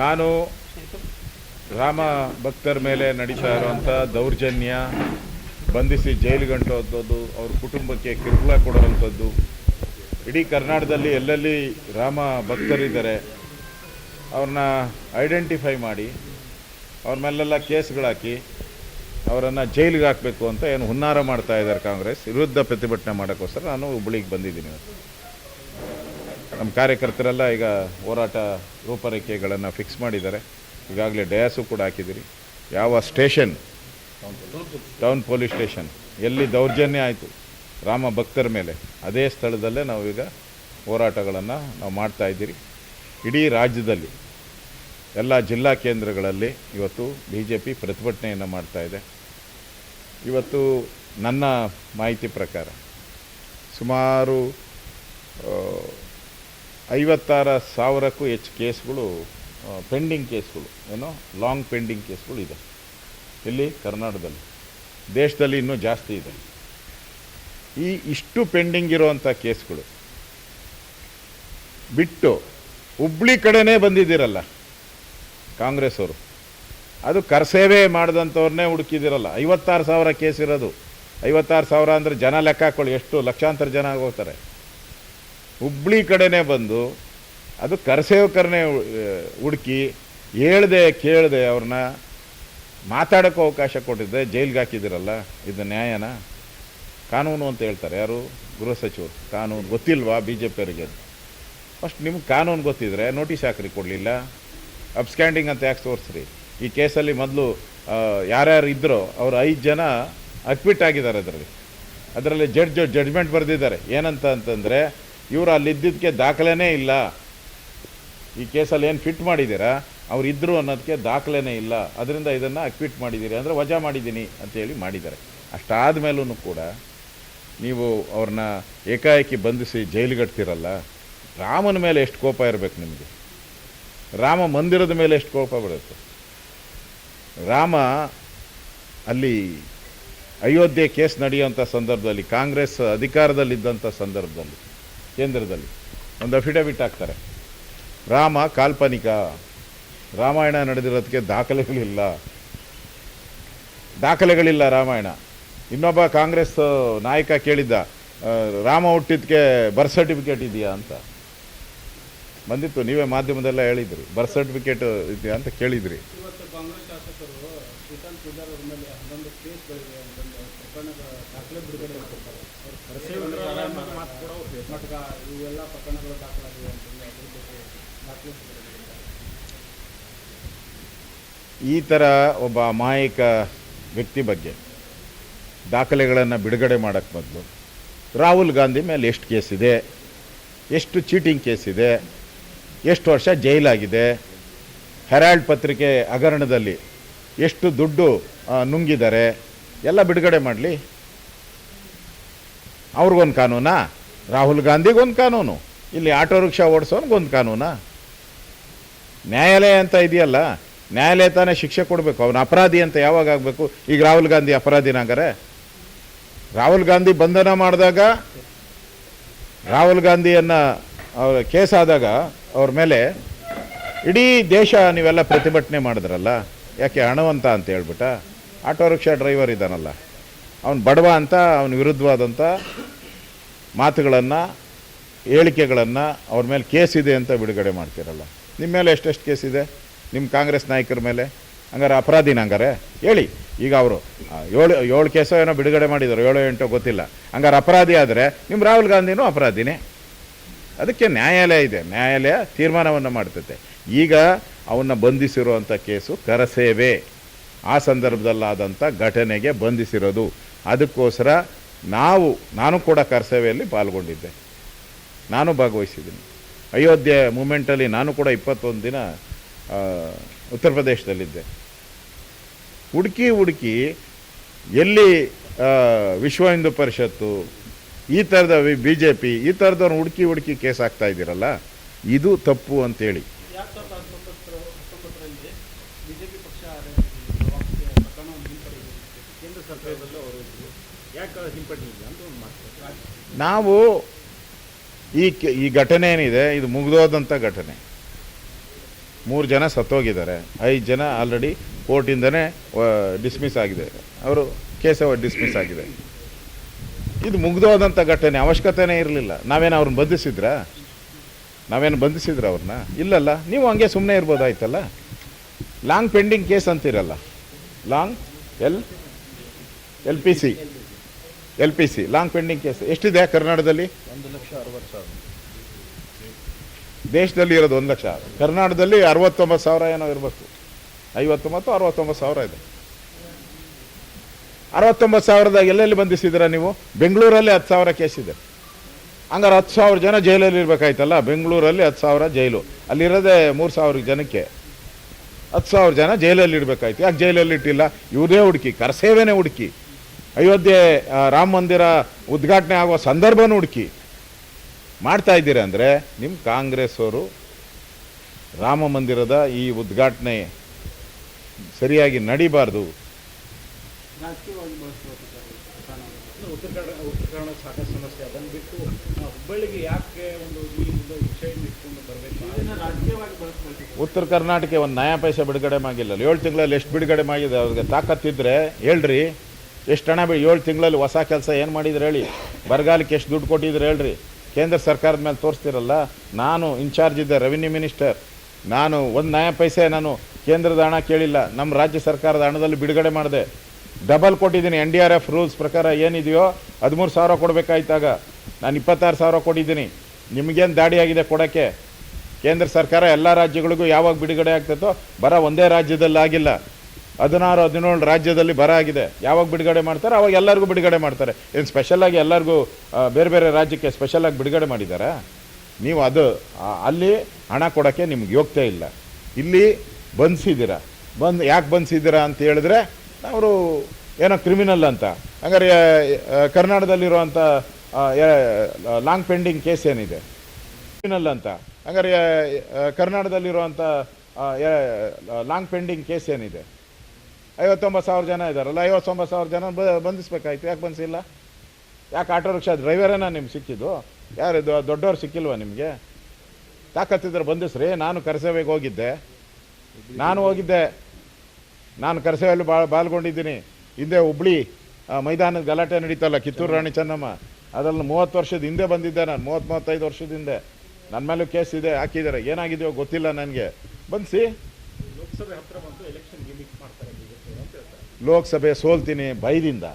ನಾನು ರಾಮ ಭಕ್ತರ ಮೇಲೆ ನಡೀತಾ ಇರುವಂಥ ದೌರ್ಜನ್ಯ, ಬಂಧಿಸಿ ಜೈಲುಗಂಟುವಂಥದ್ದು ಅವ್ರ ಕುಟುಂಬಕ್ಕೆ ಕಿರುಕುಳ ಕೊಡುವಂಥದ್ದು, ಇಡೀ ಕರ್ನಾಟಕದಲ್ಲಿ ಎಲ್ಲೆಲ್ಲಿ ರಾಮ ಭಕ್ತರಿದ್ದಾರೆ, ಅವ್ರನ್ನ ಐಡೆಂಟಿಫೈ ಮಾಡಿ, ಅವ್ರ ಮೇಲೆಲ್ಲ ಕೇಸ್ಗಳಾಕಿ, ಅವರನ್ನು ಜೈಲಿಗೆ ಹಾಕಬೇಕು ಅಂತ ಏನು ಹುನ್ನಾರ ಮಾಡ್ತಾ ಇದ್ದಾರೆ ಕಾಂಗ್ರೆಸ್, ವಿರುದ್ಧ ಪ್ರತಿಭಟನೆ ಮಾಡೋಕ್ಕೋಸ್ಕರ ನಾನು ಹುಬ್ಬಳ್ಳಿಗೆ ಬಂದಿದ್ದೀನಿ. ನಮ್ಮ ಕಾರ್ಯಕರ್ತರೆಲ್ಲ ಈಗ ಹೋರಾಟ ರೂಪರೇಖೆಗಳನ್ನು ಫಿಕ್ಸ್ ಮಾಡಿದ್ದಾರೆ. ಈಗಾಗಲೇ ಡಯಾಸು ಕೂಡ ಹಾಕಿದ್ದೀರಿ. ಯಾವ ಸ್ಟೇಷನ್ ಟೌನ್ ಪೊಲೀಸ್ ಸ್ಟೇಷನ್ ಎಲ್ಲಿ ದೌರ್ಜನ್ಯ ಆಯಿತು? ರಾಮ ಭಕ್ತರ ಮೇಲೆ. ಅದೇ ಸ್ಥಳದಲ್ಲೇ ನಾವೀಗ ಹೋರಾಟಗಳನ್ನು ನಾವು ಮಾಡ್ತಾ ಇದ್ದೀರಿ. ಇಡೀ ರಾಜ್ಯದಲ್ಲಿ, ಎಲ್ಲ ಜಿಲ್ಲಾ ಕೇಂದ್ರಗಳಲ್ಲಿ ಇವತ್ತು ಬಿ ಜೆ ಪಿ ಪ್ರತಿಭಟನೆಯನ್ನು ಮಾಡ್ತಾ ಇದೆ. ಇವತ್ತು ನನ್ನ ಮಾಹಿತಿ ಪ್ರಕಾರ ಸುಮಾರು ಐವತ್ತಾರ ಸಾವಿರಕ್ಕೂ ಹೆಚ್ಚು ಕೇಸ್ಗಳು ಪೆಂಡಿಂಗ್ ಕೇಸ್ಗಳು, ಏನೋ ಲಾಂಗ್ ಪೆಂಡಿಂಗ್ ಕೇಸ್ಗಳು ಇದೆ. ಇಲ್ಲಿ ಕರ್ನಾಟಕದಲ್ಲಿ. ದೇಶದಲ್ಲಿ ಇನ್ನೂ ಜಾಸ್ತಿ ಇದೆ. ಈ ಇಷ್ಟು ಪೆಂಡಿಂಗ್ ಇರುವಂಥ ಕೇಸ್ಗಳು ಬಿಟ್ಟು ಹುಬ್ಳಿ ಕಡೆನೇ ಬಂದಿದ್ದೀರಲ್ಲ, ಕಾಂಗ್ರೆಸ್ ಅವರು. ಅದು ಕರ್ಸೇವೆ ಮಾಡಿದಂಥವ್ರನ್ನೇ ಹುಡುಕಿದಿರಲ್ಲ ಐವತ್ತಾರು ಸಾವಿರ ಕೇಸ್ ಇರೋದು. ಐವತ್ತಾರು ಸಾವಿರ ಅಂದರೆ ಜನ ಲೆಕ್ಕ ಹಾಕೊಳ್ಳಿ. ಎಷ್ಟು ಲಕ್ಷಾಂತರ ಜನ ಹೋಗ್ತಾರೆ ಹುಬ್ಳಿ ಕಡೆನೇ ಬಂದು ಅದು ಕರಸೇವಕರನ್ನೇ ಹುಡುಕಿ ಹೇಳ್ದೆ ಕೇಳದೆ ಅವ್ರನ್ನ ಮಾತಾಡೋಕ್ಕೂ ಅವಕಾಶ ಕೊಟ್ಟಿದ್ದೆ, ಜೈಲಿಗೆ ಹಾಕಿದ್ದೀರಲ್ಲ, ಇದು ನ್ಯಾಯನ? ಕಾನೂನು ಅಂತ ಹೇಳ್ತಾರೆ ಯಾರು? ಗೃಹ ಸಚಿವರು. ಕಾನೂನು ಗೊತ್ತಿಲ್ವಾ ಬಿ ಜೆ ಪಿಯವರಿಗೆ ಫಸ್ಟ್ ನಿಮ್ಗೆ ಕಾನೂನು ಗೊತ್ತಿದ್ರೆ ನೋಟಿಸ್ ಹಾಕ್ರಿ, ಕೊಡಲಿಲ್ಲ. ಅಪ್ಸ್ಕ್ಯಾಂಡಿಂಗ್ ಅಂತ ಯಾಕೆ ತೋರಿಸ್ರಿ? ಈ ಕೇಸಲ್ಲಿ ಮೊದಲು ಯಾರ್ಯಾರು ಇದ್ದರೋ ಅವ್ರು ಐದು ಜನ ಅಕ್ವಿಟ್ ಆಗಿದ್ದಾರೆ ಅದರಲ್ಲಿ. ಅದರಲ್ಲಿ ಜಡ್ಜ್, ಜಡ್ಜ್ಮೆಂಟ್ ಬರೆದಿದ್ದಾರೆ. ಏನಂತ ಅಂತಂದರೆ ಇವರು ಅಲ್ಲಿದ್ದಕ್ಕೆ ದಾಖಲೆನೇ ಇಲ್ಲ. ಈ ಕೇಸಲ್ಲಿ ಏನು ಫಿಟ್ ಮಾಡಿದ್ದೀರಾ? ಅವ್ರು ಇದ್ದರು ಅನ್ನೋದಕ್ಕೆ ದಾಖಲೆನೇ ಇಲ್ಲ. ಅದರಿಂದ ಇದನ್ನು ಅಕ್ವಿಟ್ ಮಾಡಿದ್ದೀರಿ ಅಂದರೆ ವಜಾ ಮಾಡಿದ್ದೀನಿ ಅಂತೇಳಿ ಮಾಡಿದ್ದಾರೆ. ಅಷ್ಟಾದ ಮೇಲೂ ಕೂಡ ನೀವು ಅವ್ರನ್ನ ಏಕಾಏಕಿ ಬಂಧಿಸಿ ಜೈಲಿಗಟ್ತಿರಲ್ಲ, ರಾಮನ ಮೇಲೆ ಎಷ್ಟು ಕೋಪ ಇರಬೇಕು ನಿಮಗೆ? ರಾಮ ಮಂದಿರದ ಮೇಲೆ ಎಷ್ಟು ಕೋಪ ಬೀಳುತ್ತೆ ರಾಮ ಅಲ್ಲಿ ಅಯೋಧ್ಯೆ ಕೇಸ್ ನಡೆಯುವಂಥ ಸಂದರ್ಭದಲ್ಲಿ, ಕಾಂಗ್ರೆಸ್ ಅಧಿಕಾರದಲ್ಲಿದ್ದಂಥ ಸಂದರ್ಭದಲ್ಲಿ ಕೇಂದ್ರದಲ್ಲಿ. ಒಂದು ಅಫಿಡವಿಟ್ ಹಾಕ್ತಾರೆ. ರಾಮ ಕಾಲ್ಪನಿಕ. ರಾಮಾಯಣ ನಡೆದಿರೋದಕ್ಕೆ ದಾಖಲೆಗಳಿಲ್ಲ. ದಾಖಲೆಗಳಿಲ್ಲ ರಾಮಾಯಣ. ಇನ್ನೊಬ್ಬ ಕಾಂಗ್ರೆಸ್ ನಾಯಕ ಕೇಳಿದ್ದ ರಾಮ ಹುಟ್ಟಿದ್ಕೆ ಬರ್ತ್ ಸರ್ಟಿಫಿಕೇಟ್ ಇದೆಯಾ? ಅಂತ. ಬಂದಿತ್ತು, ನೀವೇ ಮಾಧ್ಯಮದೆಲ್ಲ ಹೇಳಿದ್ರಿ. ಬರ್ತ್ ಸರ್ಟಿಫಿಕೇಟ್ ಇದೆಯಾ? ಅಂತ ಕೇಳಿದ್ರಿ ಇವತ್ತು ಕಾಂಗ್ರೆಸ್ ಶಾಸಕರು ಶ್ರೀಕಾಂತ್ ಪೂಜಾರ್ ಅವ್ರ ಮೇಲೆ ಹನ್ನೊಂದು ಕೇಸ್ಗಳಿವೆ ಅಂತಂದು ಪ್ರಕರಣಗಳ ದಾಖಲೆ ಬಿಡುಗಡೆ ಮಾಡ್ತಾರೆ ಮಟ್ಕ ಇವೆಲ್ಲ ಪ್ರಕರಣಗಳು ದಾಖಲಾಗಿವೆ ಈ ಥರ ಒಬ್ಬ ಅಮಾಯಕ ವ್ಯಕ್ತಿ ಬಗ್ಗೆ ದಾಖಲೆಗಳನ್ನು ಬಿಡುಗಡೆ ಮಾಡೋಕ್ಕೆ ಮೊದಲು ರಾಹುಲ್ ಗಾಂಧಿ ಮೇಲೆ ಎಷ್ಟು ಕೇಸ್ ಇದೆ, ಎಷ್ಟು ಚೀಟಿಂಗ್ ಕೇಸ್ ಇದೆ, ಎಷ್ಟು ವರ್ಷ ಜೈಲಾಗಿದೆ ಹೆರಾಲ್ಡ್ ಪತ್ರಿಕೆ ಹಗರಣದಲ್ಲಿ ಎಷ್ಟು ದುಡ್ಡು ನುಂಗಿದ್ದಾರೆ, ಎಲ್ಲ ಬಿಡುಗಡೆ ಮಾಡಲಿ. ಅವ್ರಿಗೊಂದು ಕಾನೂನಾ? ರಾಹುಲ್ ಗಾಂಧಿಗೊಂದು ಕಾನೂನು. ಇಲ್ಲಿ ಆಟೋ ರಿಕ್ಷಾ ಓಡಿಸೋನ್ಗೊಂದು ಕಾನೂನಾ? ನ್ಯಾಯಾಲಯ ಅಂತ ಇದೆಯಲ್ಲ, ನ್ಯಾಯಾಲಯ ತಾನೇ ಶಿಕ್ಷೆ ಕೊಡಬೇಕು, ಅವನು ಅಪರಾಧಿ ಅಂತ ಯಾವಾಗ ಆಗಬೇಕು? ಈಗ ರಾಹುಲ್ ಗಾಂಧಿ ಅಪರಾಧಿನಾಗರೆ ರಾಹುಲ್ ಗಾಂಧಿ ಬಂಧನ ಮಾಡಿದಾಗ, ರಾಹುಲ್ ಗಾಂಧಿಯನ್ನು ಅವರ ಕೇಸ್ ಆದಾಗ ಅವ್ರ ಮೇಲೆ ಇಡೀ ದೇಶ ನೀವೆಲ್ಲ ಪ್ರತಿಭಟನೆ ಮಾಡಿದ್ರಲ್ಲ, ಯಾಕೆ ಹಣವಂತ ಅಂತ ಹೇಳ್ಬಿಟ್ಟ? ಆಟೋ ರಿಕ್ಷಾ ಡ್ರೈವರ್ ಇದ್ದಾನಲ್ಲ, ಅವನು ಬಡವ ಅಂತ, ಅವನ ವಿರುದ್ಧವಾದಂಥ ಮಾತುಗಳನ್ನು, ಹೇಳಿಕೆಗಳನ್ನು ಅವ್ರ ಮೇಲೆ ಕೇಸ್ ಇದೆ ಅಂತ ಬಿಡುಗಡೆ ಮಾಡ್ತಿರಲ್ಲ. ನಿಮ್ಮ ಮೇಲೆ ಎಷ್ಟೆಷ್ಟು ಇದೆ? ನಿಮ್ಮ ಕಾಂಗ್ರೆಸ್ ನಾಯಕರ ಮೇಲೆ? ಹಂಗಾರೆ ಅಪರಾಧಿನ ಹಂಗಾರೆ ಹೇಳಿ. ಈಗ ಅವರು ಏಳು ಏಳು ಕೇಸೋ ಏನೋ ಬಿಡುಗಡೆ ಮಾಡಿದ್ದಾರೆ ಏಳೋ ಎಂಟೋ ಗೊತ್ತಿಲ್ಲ. ಹಂಗಾರೆ ಅಪರಾಧಿ ಆದರೆ ನಿಮ್ಮ ರಾಹುಲ್ ಗಾಂಧಿನೂ ಅಪರಾಧಿನೇ. ಅದಕ್ಕೆ ನ್ಯಾಯಾಲಯ ಇದೆ. ನ್ಯಾಯಾಲಯ ತೀರ್ಮಾನವನ್ನು ಮಾಡ್ತೈತೆ. ಈಗ ಅವನ್ನ ಬಂಧಿಸಿರುವಂಥ ಕೇಸು ಕರಸೇವೆ. ಆ ಸಂದರ್ಭದಲ್ಲಾದಂಥ ಘಟನೆಗೆ ಬಂಧಿಸಿರೋದು. ಅದಕ್ಕೋಸ್ಕರ ನಾವು, ನಾನು ಕೂಡ ಕರ್ಸೇವೆಯಲ್ಲಿ ಪಾಲ್ಗೊಂಡಿದ್ದೆ. ನಾನು ಭಾಗವಹಿಸಿದ್ದೀನಿ. ಅಯೋಧ್ಯೆ ಮೂಮೆಂಟಲ್ಲಿ ನಾನು ಕೂಡ ಇಪ್ಪತ್ತೊಂದು ದಿನ ಉತ್ತರ ಪ್ರದೇಶದಲ್ಲಿದ್ದೆ. ಹುಡುಕಿ ಹುಡುಕಿ ಎಲ್ಲಿ ವಿಶ್ವ ಹಿಂದೂ ಪರಿಷತ್ತು, ಈ ಥರದ ಬಿ ಜೆ ಪಿ, ಈ ಥರದವ್ರು ಹುಡುಕಿ ಹುಡುಕಿ ಕೇಸ್ ಆಗ್ತಾ ಇದ್ದೀರಲ್ಲ, ಇದು ತಪ್ಪು ಅಂತೇಳಿ ಎರಡು ಸಾವಿರದ ಹತ್ತೊಂಬತ್ತರ ಹತ್ತೊಂಬತ್ತರಲ್ಲಿ ಬಿಜೆಪಿ ಪಕ್ಷ ವಾಪಸ್ಗೆ ಪ್ರಕರಣವನ್ನು ಹಿಂಪಡೆದಿದೆ ಕೇಂದ್ರ ಸರ್ಕಾರದಲ್ಲೂ ನಾವು ಈ ಈ ಘಟನೆ ಏನಿದೆ, ಇದು ಮುಗಿದೋದಂಥ ಘಟನೆ. ಮೂರು ಜನ ಸತ್ತೋಗಿದ್ದಾರೆ. ಐದು ಜನ ಆಲ್ರೆಡಿ ಕೋರ್ಟಿಂದನೇ ಡಿಸ್ಮಿಸ್ ಆಗಿದೆ. ಅವರು ಕೇಸ ಡಿಸ್ಮಿಸ್ ಆಗಿದೆ. ಇದು ಮುಗ್ದೋದಂಥ ಘಟನೆ, ಅವಶ್ಯಕತೆನೇ ಇರಲಿಲ್ಲ. ನಾವೇನು ಅವ್ರನ್ನ ಬಂಧಿಸಿದ್ರಾ? ನಾವೇನು ಬಂಧಿಸಿದ್ರ ಅವ್ರನ್ನ? ಇಲ್ಲಲ್ಲ, ನೀವು ಹಂಗೆ ಸುಮ್ಮನೆ ಇರ್ಬೋದಾಯ್ತಲ್ಲ. Long pending case ಅಂತಿರಲ್ಲ. Long L L P C. L P C. Long pending case ಎಷ್ಟಿದೆ ಕರ್ನಾಟಕದಲ್ಲಿ? ಒಂದು ಲಕ್ಷ ಅರವತ್ತು ಸಾವಿರ. ದೇಶದಲ್ಲಿ ಇರೋದು ಒಂದು ಲಕ್ಷ. ಕರ್ನಾಟಕದಲ್ಲಿ ಅರವತ್ತೊಂಬತ್ತು ಸಾವಿರ ಏನೋ ಇರಬೇಕು ಐವತ್ತೊಂಬತ್ತು ಅರವತ್ತೊಂಬತ್ತು ಸಾವಿರ ಇದೆ. ಅರವತ್ತೊಂಬತ್ತು ಸಾವಿರದ ಎಲ್ಲೆಲ್ಲಿ ಬಂಧಿಸಿದ್ದೀರಾ ನೀವು? ಬೆಂಗಳೂರಲ್ಲಿ ಹತ್ತು ಸಾವಿರ ಕೇಸ್ ಇದೆ. ಹಂಗಾರೆ ಹತ್ತು ಸಾವಿರ ಜನ ಜೈಲಲ್ಲಿ ಇರಬೇಕಾಯ್ತಲ್ಲ? ಬೆಂಗಳೂರಲ್ಲಿ ಹತ್ತು ಸಾವಿರ ಜೈಲು. ಅಲ್ಲಿರೋದೇ ಮೂರು ಸಾವಿರ ಜನಕ್ಕೆ. ಹತ್ತು ಸಾವಿರ ಜನ ಜೈಲಲ್ಲಿ ಇಡಬೇಕಾಯ್ತು ಯಾಕೆ ಜೈಲಲ್ಲಿ ಇಟ್ಟಿಲ್ಲ? ಇವ್ರದೇ ಹುಡುಕಿ ಕರಸೇವೆನೇ ಹುಡುಕಿ. ಅಯೋಧ್ಯೆ ರಾಮ ಮಂದಿರ ಉದ್ಘಾಟನೆ ಆಗುವ ಸಂದರ್ಭನೂ ಹುಡುಕಿ. ಮಾಡ್ತಾ ಇದ್ದೀರ ಅಂದರೆ ನಿಮ್ಮ ಕಾಂಗ್ರೆಸ್ ಅವರು ರಾಮ ಮಂದಿರದ ಈ ಉದ್ಘಾಟನೆ ಸರಿಯಾಗಿ ನಡಿಬಾರ್ದು. ಉತ್ತರ ಕರ್ನಾಟಕ ಒಂದು ನಯಾ ಪೈಸೆ ಬಿಡುಗಡೆ ಮಾಡಿಲ್ಲ ಏಳು ತಿಂಗಳಲ್ಲಿ ಎಷ್ಟು ಬಿಡುಗಡೆ ಮಾಡಿದೆ? ಅವ್ರಿಗೆ ತಾಕತ್ತಿದ್ರೆ ಹೇಳ್ರಿ. ಎಷ್ಟು ಹಣ ಬಿ ಏಳು ತಿಂಗಳಲ್ಲಿ ಹೊಸ ಕೆಲಸ ಏನು ಮಾಡಿದ್ರೆ ಹೇಳಿ? ಬರಗಾಲಕ್ಕೆ ಎಷ್ಟು ದುಡ್ಡು ಕೊಟ್ಟಿದ್ರೆ ಹೇಳ್ರಿ. ಕೇಂದ್ರ ಸರ್ಕಾರದ ಮೇಲೆ ತೋರಿಸ್ತಿರಲ್ಲ, ನಾನು ಇನ್ಚಾರ್ಜ್ ಇದ್ದೆ ರೆವಿನ್ಯೂ ಮಿನಿಸ್ಟರ್ ನಾನು ಒಂದು ನ್ಯಾಯ ಪೈಸೆ ನಾನು ಕೇಂದ್ರದ ಹಣ ಕೇಳಿಲ್ಲ ನಮ್ಮ ರಾಜ್ಯ ಸರ್ಕಾರದ ಹಣದಲ್ಲಿ ಬಿಡುಗಡೆ ಮಾಡಿದೆ. ಡಬಲ್ ಕೊಟ್ಟಿದ್ದೀನಿ N D R F rules ಪ್ರಕಾರ ಏನಿದೆಯೋ ಹದಿಮೂರು ಸಾವಿರ ಕೊಡಬೇಕಾಯ್ತಾಗ. ನಾನು ಇಪ್ಪತ್ತಾರು ಸಾವಿರ ಕೊಟ್ಟಿದ್ದೀನಿ. ನಿಮಗೇನು ದಾಡಿ ಆಗಿದೆ ಕೊಡೋಕ್ಕೆ? ಕೇಂದ್ರ ಸರ್ಕಾರ ಎಲ್ಲ ರಾಜ್ಯಗಳಿಗೂ ಯಾವಾಗ ಬಿಡುಗಡೆ ಆಗ್ತೈತೋ ಬರ ಒಂದೇ ರಾಜ್ಯದಲ್ಲಿ ಆಗಿಲ್ಲ ಹದಿನಾರು, ಹದಿನೇಳು ರಾಜ್ಯದಲ್ಲಿ ಬರ ಆಗಿದೆ. ಯಾವಾಗ ಬಿಡುಗಡೆ ಮಾಡ್ತಾರೆ? ಅವಾಗ ಎಲ್ಲರಿಗೂ ಬಿಡುಗಡೆ ಮಾಡ್ತಾರೆ. ಏನು ಸ್ಪೆಷಲಾಗಿ ಎಲ್ಲರಿಗೂ ಬೇರೆ ಬೇರೆ ರಾಜ್ಯಕ್ಕೆ ಸ್ಪೆಷಲಾಗಿ ಬಿಡುಗಡೆ ಮಾಡಿದ್ದಾರೆ ನೀವು ಅದು ಅಲ್ಲಿ ಹಣ ಕೊಡೋಕ್ಕೆ ನಿಮ್ಗೆ ಯೋಗ್ಯತೆ ಇಲ್ಲ. ಇಲ್ಲಿ ಬಂದಿಸಿದ್ದೀರ ಬಂದು, ಯಾಕೆ ಬಂಧಿಸಿದ್ದೀರಾ ಅಂತ ಹೇಳಿದ್ರೆ, ಅವರು ಏನೋ ಕ್ರಿಮಿನಲ್ ಅಂತ. ಹಂಗಾರೆ ಕರ್ನಾಟಕದಲ್ಲಿರುವಂಥ ಲಾಂಗ್ ಪೆಂಡಿಂಗ್ ಕೇಸ್ ಏನಿದೆ? ಕ್ರಿಮಿನಲ್ ಅಂತ. ಹಂಗಾರೆ ಕರ್ನಾಟಕದಲ್ಲಿರುವಂಥ ಲಾಂಗ್ ಪೆಂಡಿಂಗ್ ಕೇಸ್ ಏನಿದೆ? ಐವತ್ತೊಂಬತ್ತು ಸಾವಿರ ಜನ ಇದ್ದಾರಲ್ಲ ಐವತ್ತೊಂಬತ್ತು ಸಾವಿರ ಜನ ಬ, ಬಂಧಿಸ್ಬೇಕಾಯ್ತು. ಯಾಕೆ ಬಂದಿಸಿಲ್ಲ ಯಾಕೆ ಆಟೋ ರಿಕ್ಷಾ ಡ್ರೈವರೇನ ನಿಮ್ಗೆ ಸಿಕ್ಕಿದ್ದು? ಯಾರು ಇದು, ದೊಡ್ಡವ್ರು ಸಿಕ್ಕಿಲ್ವಾ ನಿಮಗೆ? ತಾಕತ್ತಿದ್ರೆ ಬಂಧಿಸ್ರಿ, ನಾನು ಕರಸೇವೆಗೆ ಹೋಗಿದ್ದೆ. ನಾನು ಹೋಗಿದ್ದೆ. ನಾನು ಕರಸೇವೆಯಲ್ಲಿ ಬಾ ಬಾಲ್ಗೊಂಡಿದ್ದೀನಿ ಹಿಂದೆ ಹುಬ್ಳಿ ಮೈದಾನದ ಗಲಾಟೆ ನಡೀತಲ್ಲ, ಕಿತ್ತೂರು ರಾಣಿ ಚೆನ್ನಮ್ಮ. ಅದರಲ್ಲಿ ಮೂವತ್ತು ವರ್ಷದ ಹಿಂದೆ ಬಂದಿದ್ದೆ ನಾನು ಮೂವತ್ತು ಮೂವತ್ತೈದು ವರ್ಷದ ಹಿಂದೆ. ನನ್ನ ಮೇಲೂ ಕೇಸ್ ಇದೆ, ಹಾಕಿದ್ದಾರೆ. ಏನಾಗಿದೆಯೋ ಗೊತ್ತಿಲ್ಲ ನನಗೆ. ಬಂದಿಸಿ. ಲೋಕಸಭೆ ಹತ್ರ ಬಂದು ಎಲೆಕ್ಷನ್ ಗಿಮಿಕ್ ಮಾಡ್ತಾರೆ ಬಿಜೆಪಿ ಅಂತ ಹೇಳ್ತಾರೆ ಲೋಕಸಭೆ ಸೋಲ್ತೀನಿ ಭಯದಿಂದ.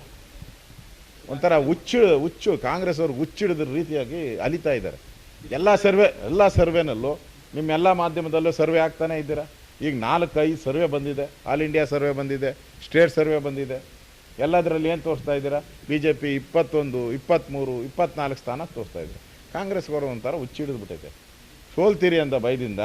ಒಂಥರ ಹುಚ್ಚು ಹುಚ್ಚು ಕಾಂಗ್ರೆಸ್ ಅವರು ಹುಚ್ಚಿಡಿದ ರೀತಿಯಾಗಿ ಅಲಿತಾ ಇದ್ದಾರೆ. ಎಲ್ಲ ಸರ್ವೆ, ಎಲ್ಲ ಸರ್ವೆನಲ್ಲೂ ನಿಮ್ಮೆಲ್ಲ ಮಾಧ್ಯಮದಲ್ಲೂ ಸರ್ವೆ ಆಗ್ತಾನೆ ಇದ್ದೀರಾ? ಈಗ ನಾಲ್ಕು ಐದು ಸರ್ವೆ ಬಂದಿದೆ. ಆಲ್ ಇಂಡಿಯಾ ಸರ್ವೆ ಬಂದಿದೆ. ಸ್ಟೇಟ್ ಸರ್ವೆ ಬಂದಿದೆ. ಎಲ್ಲದರಲ್ಲಿ ಏನು ತೋರಿಸ್ತಾ ಇದ್ದೀರಾ? ಬಿ ಜೆ ಪಿ ಇಪ್ಪತ್ತೊಂದು, ಇಪ್ಪತ್ತ್ಮೂರು ಇಪ್ಪತ್ನಾಲ್ಕು ಸ್ಥಾನ ತೋರಿಸ್ತಾ ಕಾಂಗ್ರೆಸ್ ಕಾಂಗ್ರೆಸ್ಗವರು ಒಂಥರ ಹುಚ್ಚಿಡಿದ್ಬಿಟ್ಟೈತೆ. ಸೋಲ್ತೀರಿ ಅಂತ ಭಯದಿಂದ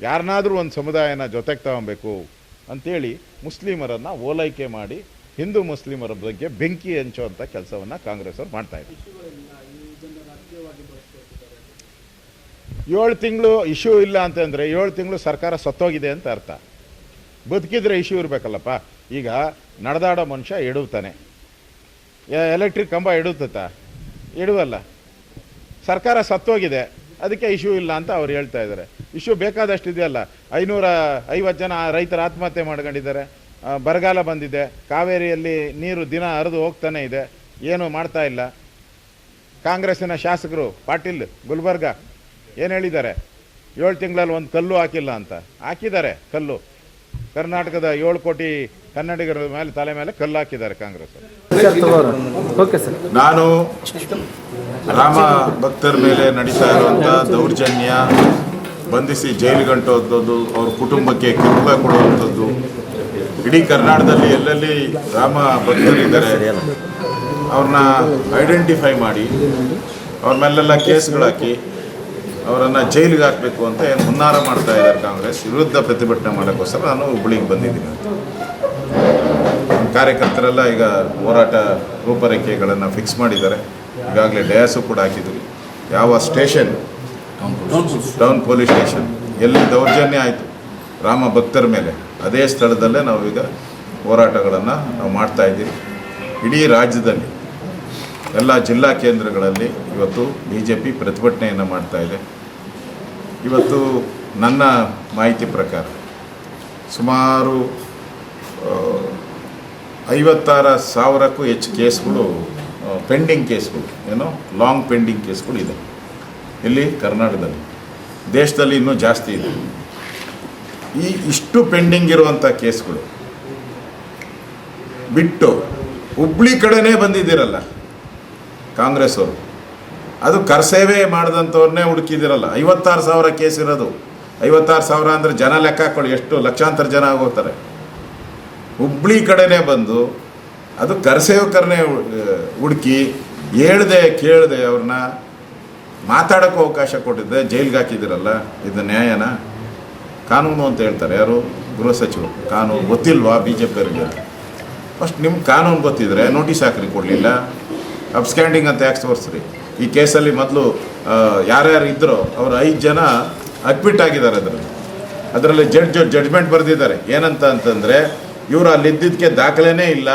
ಯಾರನ್ನಾದರೂ ಒಂದು ಸಮುದಾಯನ ಜೊತೆಗೆ ತಗೊಬೇಕು. ಅಂತೇಳಿ ಮುಸ್ಲಿಮರನ್ನು ಓಲೈಕೆ ಮಾಡಿ ಹಿಂದೂ ಮುಸ್ಲಿಮರ ಬಗ್ಗೆ ಬೆಂಕಿ ಹಂಚುವಂಥ ಕೆಲಸವನ್ನು ಕಾಂಗ್ರೆಸ್ ಅವರು ಮಾಡ್ತಾ ಇದನ್ನು ಏಳು ತಿಂಗಳು ಇಶ್ಯೂ ಇಲ್ಲ ಅಂತಂದರೆ ಏಳು ತಿಂಗಳು ಸರ್ಕಾರ ಸತ್ತೋಗಿದೆ ಅಂತ ಅರ್ಥ. ಬದುಕಿದ್ರೆ ಇಶ್ಯೂ ಇರಬೇಕಲ್ಲಪ್ಪ. ಈಗ ನಡೆದಾಡೋ ಮನುಷ್ಯ ಎಡುತ್ತಾನೆ ಎಲೆಕ್ಟ್ರಿಕ್ ಕಂಬ ಇಡುತ್ತ ಇಡುವಲ್ಲ ಸರ್ಕಾರ ಸತ್ತೋಗಿದೆ. ಅದಕ್ಕೆ ಇಶ್ಯೂ ಇಲ್ಲ ಅಂತ ಅವ್ರು ಹೇಳ್ತಾ ಇದ್ದಾರೆ. ಇಶ್ಯೂ ಬೇಕಾದಷ್ಟು ಇದೆಯಲ್ಲ. ಐನೂರ ಐವತ್ತು ಜನ ರೈತರ ಆತ್ಮಹತ್ಯೆ ಮಾಡ್ಕೊಂಡಿದ್ದಾರೆ. ಬರಗಾಲ ಬಂದಿದೆ. ಕಾವೇರಿಯಲ್ಲಿ ನೀರು ದಿನ ಹರಿದು ಹೋಗ್ತಾನೆ ಇದೆ. ಏನೂ ಮಾಡ್ತಾ ಇಲ್ಲ. ಕಾಂಗ್ರೆಸ್ಸಿನ ಶಾಸಕರು ಪಾಟೀಲ್ ಗುಲ್ಬರ್ಗ ಏನು ಹೇಳಿದ್ದಾರೆ? ಏಳು ತಿಂಗಳಲ್ಲಿ ಒಂದು ಕಲ್ಲು ಹಾಕಿಲ್ಲ ಅಂತ. ಹಾಕಿದ್ದಾರೆ ಕಲ್ಲು. ಕರ್ನಾಟಕದ ಏಳು ಕೋಟಿ ಕನ್ನಡಿಗರ ಮೇಲೆ ತಲೆ ಮೇಲೆ ಕಲ್ಲು ಹಾಕಿದ್ದಾರೆ ಕಾಂಗ್ರೆಸ್ ಓಕೆ ಸರ್. ನಾನು ರಾಮ ಭಕ್ತರ ಮೇಲೆ ನಡೀತಾ ಇರುವಂಥ ದೌರ್ಜನ್ಯ ಬಂಧಿಸಿ ಜೈಲುಗಂಟದ್ದು ಅವ್ರ ಕುಟುಂಬಕ್ಕೆ ಕಿರುಕುಳ ಕೊಡುವಂಥದ್ದು. ಇಡೀ ಕರ್ನಾಟಕದಲ್ಲಿ ಎಲ್ಲೆಲ್ಲಿ ರಾಮ ಭಕ್ತರಿದ್ದಾರೆ ಅವ್ರನ್ನ ಐಡೆಂಟಿಫೈ ಮಾಡಿ, ಅವ್ರ ಮೇಲೆಲ್ಲ ಕೇಸ್ಗಳಾಕಿ ಅವರನ್ನು ಜೈಲಿಗೆ ಹಾಕಬೇಕು ಅಂತ ಏನು ಹುನ್ನಾರ ಮಾಡ್ತಾ ಇದ್ದಾರೆ ಕಾಂಗ್ರೆಸ್, ವಿರುದ್ಧ ಪ್ರತಿಭಟನೆ ಮಾಡೋಕ್ಕೋಸ್ಕರ ನಾನು ಹುಬ್ಬಳ್ಳಿಗೆ ಬಂದಿದ್ದೀನಿ ಕಾರ್ಯಕರ್ತರೆಲ್ಲ ಈಗ ಹೋರಾಟ ರೂಪರೇಖೆಗಳನ್ನು ಫಿಕ್ಸ್ ಮಾಡಿದ್ದಾರೆ. ಈಗಾಗಲೇ ಡಯಾಸು ಕೂಡ ಹಾಕಿದ್ವಿ. ಯಾವ ಸ್ಟೇಷನ್ ಟೌನ್ ಪೊಲೀಸ್ ಸ್ಟೇಷನ್ ಎಲ್ಲಿ ದೌರ್ಜನ್ಯ ಆಯಿತು? ರಾಮ ಭಕ್ತರ ಮೇಲೆ. ಅದೇ ಸ್ಥಳದಲ್ಲೇ ನಾವೀಗ ಹೋರಾಟಗಳನ್ನು ನಾವು ಮಾಡ್ತಾ ಇದ್ದೀವಿ. ಇಡೀ ರಾಜ್ಯದಲ್ಲಿ, ಎಲ್ಲ ಜಿಲ್ಲಾ ಕೇಂದ್ರಗಳಲ್ಲಿ ಇವತ್ತು ಬಿ ಜೆ ಪಿ ಪ್ರತಿಭಟನೆಯನ್ನು ಮಾಡ್ತಾ ಇದೆ. ಇವತ್ತು ನನ್ನ ಮಾಹಿತಿ ಪ್ರಕಾರ ಸುಮಾರು ಐವತ್ತಾರು ಸಾವಿರಕ್ಕೂ ಹೆಚ್ಚು ಕೇಸ್ಗಳು ಪೆಂಡಿಂಗ್ ಕೇಸ್ಗಳು, ಏನೋ ಲಾಂಗ್ ಪೆಂಡಿಂಗ್ ಕೇಸ್ಗಳು ಇದೆ. ಇಲ್ಲಿ ಕರ್ನಾಟಕದಲ್ಲಿ. ದೇಶದಲ್ಲಿ ಇನ್ನೂ ಜಾಸ್ತಿ ಇದೆ. ಈ ಇಷ್ಟು ಪೆಂಡಿಂಗ್ ಇರುವಂಥ ಕೇಸ್ಗಳು ಬಿಟ್ಟು ಹುಬ್ಳಿ ಕಡೆನೇ ಬಂದಿದ್ದೀರಲ್ಲ ಕಾಂಗ್ರೆಸ್ ಅವರು. ಅದು ಕರ್ಸೇವೆ ಮಾಡಿದಂಥವ್ರನ್ನೇ ಹುಡುಕಿದಿರಲ್ಲ ಐವತ್ತಾರು ಸಾವಿರ ಕೇಸ್ ಇರೋದು. ಐವತ್ತಾರು ಸಾವಿರ ಅಂದರೆ ಜನ ಲೆಕ್ಕ ಹಾಕೊಳ್ಳಿ. ಎಷ್ಟು? ಲಕ್ಷಾಂತರ ಜನ ಆಗೋಗ್ತಾರೆ ಹುಬ್ಳಿ ಕಡೆನೇ ಬಂದು ಅದು ಕರ್ಸೇವಕರನ್ನೇ ಹುಡುಕಿ ಹೇಳ್ದೆ ಕೇಳದೆ ಅವ್ರನ್ನ ಮಾತಾಡೋಕ್ಕೂ ಅವಕಾಶ ಕೊಟ್ಟಿದ್ದೆ ಜೈಲಿಗೆ ಹಾಕಿದಿರಲ್ಲ ಇದು ನ್ಯಾಯನ? ಕಾನೂನು ಅಂತ ಹೇಳ್ತಾರೆ, ಯಾರು? ಗೃಹ ಸಚಿವರು. ಕಾನೂನು ಗೊತ್ತಿಲ್ವಾ ಬಿ ಜೆ ಪಿಯವರಿಗೆ ಫಸ್ಟ್ ನಿಮ್ಮ ಕಾನೂನು ಗೊತ್ತಿದ್ರೆ ನೋಟಿಸ್ ಹಾಕ್ರಿ, ಕೊಡಲಿಲ್ಲ. ಅಬ್ಸ್ಕ್ಯಾಂಡಿಂಗ್ ಅಂತ ಯಾಕೆ ತೋರಿಸ್ರಿ? ಈ ಕೇಸಲ್ಲಿ ಮೊದಲು ಯಾರ್ಯಾರು ಇದ್ದರೋ ಅವರು ಐದು ಜನ ಅಡ್ಮಿಟ್ ಆಗಿದ್ದಾರೆ ಅದರಲ್ಲಿ. ಅದರಲ್ಲಿ ಜಡ್ಜ್ ಜಡ್ಜ್ಮೆಂಟ್ ಬರೆದಿದ್ದಾರೆ. ಏನಂತ ಅಂತಂದರೆ, ಇವರು ಅಲ್ಲಿದ್ದಕ್ಕೆ ದಾಖಲೆನೇ ಇಲ್ಲ.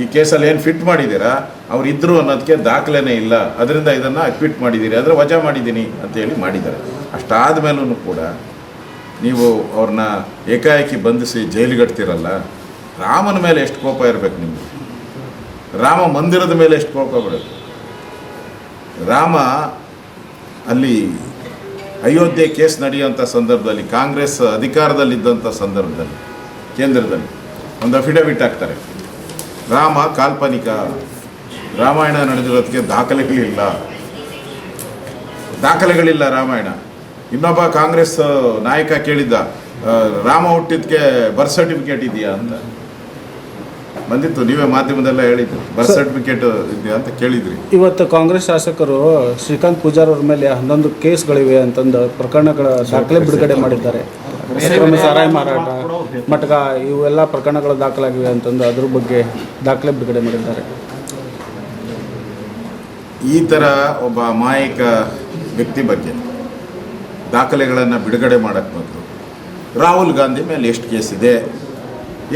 ಈ ಕೇಸಲ್ಲಿ ಏನು ಫಿಟ್ ಮಾಡಿದ್ದೀರಾ? ಅವ್ರು ಇದ್ರು ಅನ್ನೋದಕ್ಕೆ ದಾಖಲೆನೇ ಇಲ್ಲ. ಅದರಿಂದ ಇದನ್ನು ಅಕ್ವಿಟ್ ಮಾಡಿದ್ದೀರಿ. ಅಂದರೆ ವಜಾ ಮಾಡಿದ್ದೀನಿ ಅಂತೇಳಿ ಮಾಡಿದ್ದಾರೆ. ಅಷ್ಟಾದ ಮೇಲೂ ಕೂಡ ನೀವು ಅವ್ರನ್ನ ಏಕಾಏಕಿ ಬಂಧಿಸಿ ಜೈಲಿಗಟ್ತಿರಲ್ಲ, ರಾಮನ ಮೇಲೆ ಎಷ್ಟು ಕೋಪ ಇರಬೇಕು ನಿಮಗೆ? ರಾಮ ಮಂದಿರದ ಮೇಲೆ ಎಷ್ಟು ಕೋಪ ಬಿಡಬೇಕು ರಾಮ ಅಲ್ಲಿ ಅಯೋಧ್ಯೆ ಕೇಸ್ ನಡೆಯುವಂಥ ಸಂದರ್ಭದಲ್ಲಿ, ಕಾಂಗ್ರೆಸ್ ಅಧಿಕಾರದಲ್ಲಿದ್ದಂಥ ಸಂದರ್ಭದಲ್ಲಿ, ಕೇಂದ್ರದಲ್ಲಿ, ಒಂದು ಅಫಿಡವಿಟ್ ಹಾಕ್ತಾರೆ. ರಾಮ ಕಾಲ್ಪನಿಕ. ರಾಮಾಯಣ ನಡೆದಿರೋದಕ್ಕೆ ದಾಖಲೆಗಳಿಲ್ಲ. ದಾಖಲೆಗಳಿಲ್ಲ ರಾಮಾಯಣ. ಇನ್ನೊಬ್ಬ ಕಾಂಗ್ರೆಸ್ ನಾಯಕ ಕೇಳಿದ್ದ ರಾಮ ಹುಟ್ಟಿದ್ಕೆ ಬರ್ತ್ ಸರ್ಟಿಫಿಕೇಟ್ ಇದೆಯಾ ಅಂತ. ಬಂದಿತ್ತು ನೀವೇ ಮಾಧ್ಯಮದಲ್ಲ ಹೇಳಿದ್ರು ಬರ್ತ್ ಸರ್ಟಿಫಿಕೇಟ್ ಇದೆಯಾ ಅಂತ ಕೇಳಿದ್ರಿ. ಇವತ್ತು ಕಾಂಗ್ರೆಸ್ ಶಾಸಕರು ಶ್ರೀಕಾಂತ್ ಪೂಜಾರ್ ಅವ್ರ ಮೇಲೆ ಹನ್ನೊಂದು ಕೇಸ್ಗಳಿವೆ ಅಂತಂದು ಪ್ರಕರಣಗಳ ದಾಖಲೆ ಬಿಡುಗಡೆ ಮಾಡಿದ್ದಾರೆ. ಸಕ್ರಮ ಸಾರಾಯಿ ಮಾರಾಟ ಮಟ್ಕ ಇವೆಲ್ಲ ಪ್ರಕರಣಗಳು ದಾಖಲಾಗಿವೆ ಅಂತಂದು ಅದ್ರ ಬಗ್ಗೆ ದಾಖಲೆ ಬಿಡುಗಡೆ ಮಾಡಿದ್ದಾರೆ. ಈ ಥರ ಒಬ್ಬ ಅಮಾಯಕ ವ್ಯಕ್ತಿ ಬಗ್ಗೆ ದಾಖಲೆಗಳನ್ನು ಬಿಡುಗಡೆ ಮಾಡಕ್ಕೆ ಬಂದರು. ರಾಹುಲ್ ಗಾಂಧಿ ಮೇಲೆ ಎಷ್ಟು ಕೇಸ್ ಇದೆ?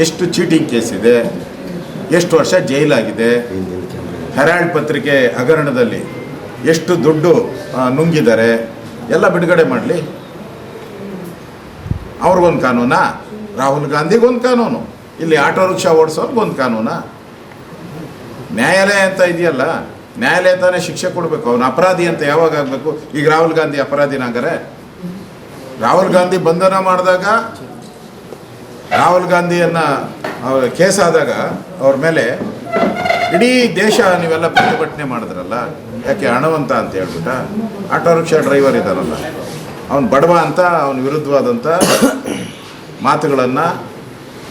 ಎಷ್ಟು ಚೀಟಿಂಗ್ ಕೇಸ್ ಇದೆ? ಎಷ್ಟು ವರ್ಷ ಜೈಲಾಗಿದೆ? ಹೆರಾಲ್ಡ್ ಪತ್ರಿಕೆ ಹಗರಣದಲ್ಲಿ ಎಷ್ಟು ದುಡ್ಡು ನುಂಗಿದ್ದಾರೆ? ಎಲ್ಲ ಬಿಡುಗಡೆ ಮಾಡಲಿ. ಅವ್ರಿಗೊಂದು ಕಾನೂನಾ? ರಾಹುಲ್ ಗಾಂಧಿಗೊಂದು ಕಾನೂನು. ಇಲ್ಲಿ ಆಟೋ ರಿಕ್ಷಾ ಓಡಿಸೋರ್ಗೊಂದು ಕಾನೂನಾ? ನ್ಯಾಯಾಲಯ ಅಂತ ಇದೆಯಲ್ಲ, ನ್ಯಾಯಾಲಯ ತಾನೇ ಶಿಕ್ಷೆ ಕೊಡಬೇಕು, ಅವನು ಅಪರಾಧಿ ಅಂತ ಯಾವಾಗ ಆಗಬೇಕು? ಈಗ ರಾಹುಲ್ ಗಾಂಧಿ ಅಪರಾಧಿನಾಗರೆ ರಾಹುಲ್ ಗಾಂಧಿ ಬಂಧನ ಮಾಡಿದಾಗ, ರಾಹುಲ್ ಗಾಂಧಿಯನ್ನ ಅವರ ಕೇಸ್ ಆದಾಗ ಅವ್ರ ಮೇಲೆ ಇಡೀ ದೇಶ ನೀವೆಲ್ಲ ಪ್ರತಿಭಟನೆ ಮಾಡಿದ್ರಲ್ಲ, ಯಾಕೆ ಹಣವಂತ ಅಂತ ಹೇಳ್ಬಿಟ್ಟ? ಆಟೋ ರಿಕ್ಷಾ ಡ್ರೈವರ್ ಇದ್ದಾನಲ್ಲ ಅವನು ಬಡವ ಅಂತ, ಅವನ ವಿರುದ್ಧವಾದಂಥ ಮಾತುಗಳನ್ನು,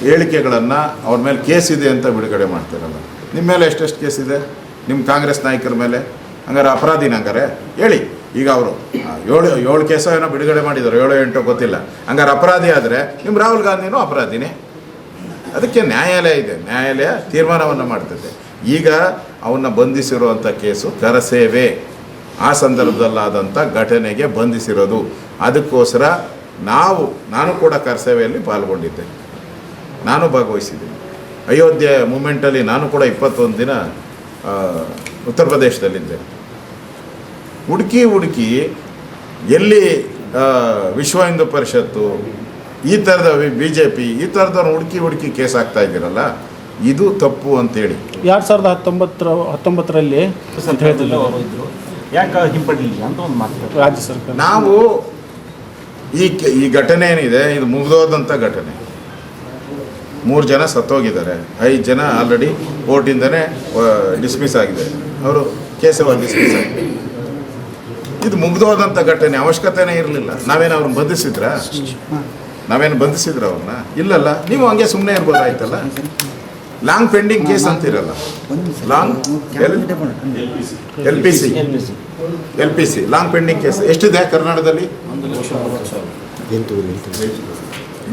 ಹೇಳಿಕೆಗಳನ್ನು ಅವ್ರ ಮೇಲೆ ಕೇಸ್ ಇದೆ ಅಂತ ಬಿಡುಗಡೆ ಮಾಡ್ತಿರಲ್ಲ. ನಿಮ್ಮ ಮೇಲೆ ಎಷ್ಟೆಷ್ಟು ಇದೆ? ನಿಮ್ಮ ಕಾಂಗ್ರೆಸ್ ನಾಯಕರ ಮೇಲೆ? ಹಂಗಾರೆ ಅಪರಾಧಿನ ಹಂಗಾರೆ? ಹೇಳಿ, ಈಗ ಅವರು. ಏಳು ಏಳು ಕೇಸೋ ಏನೋ ಬಿಡುಗಡೆ ಮಾಡಿದ್ದಾರೆ ಏಳು ಎಂಟು ಗೊತ್ತಿಲ್ಲ. ಹಂಗಾರೆ ಅಪರಾಧಿ ಆದರೆ ನಿಮ್ಮ ರಾಹುಲ್ ಗಾಂಧಿನೂ ಅಪರಾಧಿನೇ. ಅದಕ್ಕೆ ನ್ಯಾಯಾಲಯ ಇದೆ, ನ್ಯಾಯಾಲಯ ತೀರ್ಮಾನವನ್ನು ಮಾಡ್ತದೆ. ಈಗ ಅವನ್ನ ಬಂಧಿಸಿರುವಂಥ ಕೇಸು ಕರಸೇವೆ ಆ ಸಂದರ್ಭದಲ್ಲಾದಂಥ ಘಟನೆಗೆ ಬಂಧಿಸಿರೋದು. ಅದಕ್ಕೋಸ್ಕರ ನಾವು ನಾನು ಕೂಡ ಕರ್ಸೇವೆಯಲ್ಲಿ ಪಾಲ್ಗೊಂಡಿದ್ದೆ. ನಾನು ಭಾಗವಹಿಸಿದ್ದೀನಿ. ಅಯೋಧ್ಯೆ ಮೂಮೆಂಟಲ್ಲಿ ನಾನು ಕೂಡ ಇಪ್ಪತ್ತೊಂದು ದಿನ ಉತ್ತರ ಪ್ರದೇಶದಲ್ಲಿದ್ದೆ. ಹುಡುಕಿ ಹುಡುಕಿ ಎಲ್ಲಿ ವಿಶ್ವ ಹಿಂದೂ ಪರಿಷತ್ತು ಈ ಥರದ ಬಿ ಜೆ ಪಿ ಈ ಥರದವ್ರು ಹುಡುಕಿ ಹುಡುಕಿ ಕೇಸ್ ಆಗ್ತಾ ಇದ್ದೀರಲ್ಲ ಇದು ತಪ್ಪು ಅಂತೇಳಿ. ಎರಡು ಸಾವಿರದ ಹತ್ತೊಂಬತ್ತರ ಹತ್ತೊಂಬತ್ತರಲ್ಲಿ ಯಾಕೆ ಹಿಂಪಡಲಿಲ್ಲ ಅಂತ ಒಂದು ಮಾತು ರಾಜ್ಯ ಸರ್ಕಾರ. ನಾವು ಈ ಈ ಘಟನೆ ಏನಿದೆ, ಇದು ಮುಗಿದೋದಂಥ ಘಟನೆ. ಮೂರು ಜನ ಸತ್ತೋಗಿದ್ದಾರೆ. ಐದು ಜನ ಆಲ್ರೆಡಿ ಕೋರ್ಟಿಂದನೇ ಡಿಸ್ಮಿಸ್ ಆಗಿದೆ. ಅವರು ಕೇಸವಾಗಿ ಡಿಸ್ಮಿಸ್ ಆಗಿದೆ. ಇದು ಮುಗ್ದೋದಂಥ ಘಟನೆ, ಅವಶ್ಯಕತೆನೇ ಇರಲಿಲ್ಲ. ನಾವೇನು ಅವ್ರನ್ನ ಬಂಧಿಸಿದ್ರ? ನಾವೇನು ಬಂಧಿಸಿದ್ರ ಅವ್ರನ್ನ? ಇಲ್ಲಲ್ಲ, ನೀವು ಹಂಗೆ ಸುಮ್ಮನೆ ಇರ್ಬೋದಾಯ್ತಲ್ಲ. Long pending case ಅಂತಿರಲ್ಲ long L P C L P C long pending case ಎಷ್ಟಿದೆ ಕರ್ನಾಟಕದಲ್ಲಿ?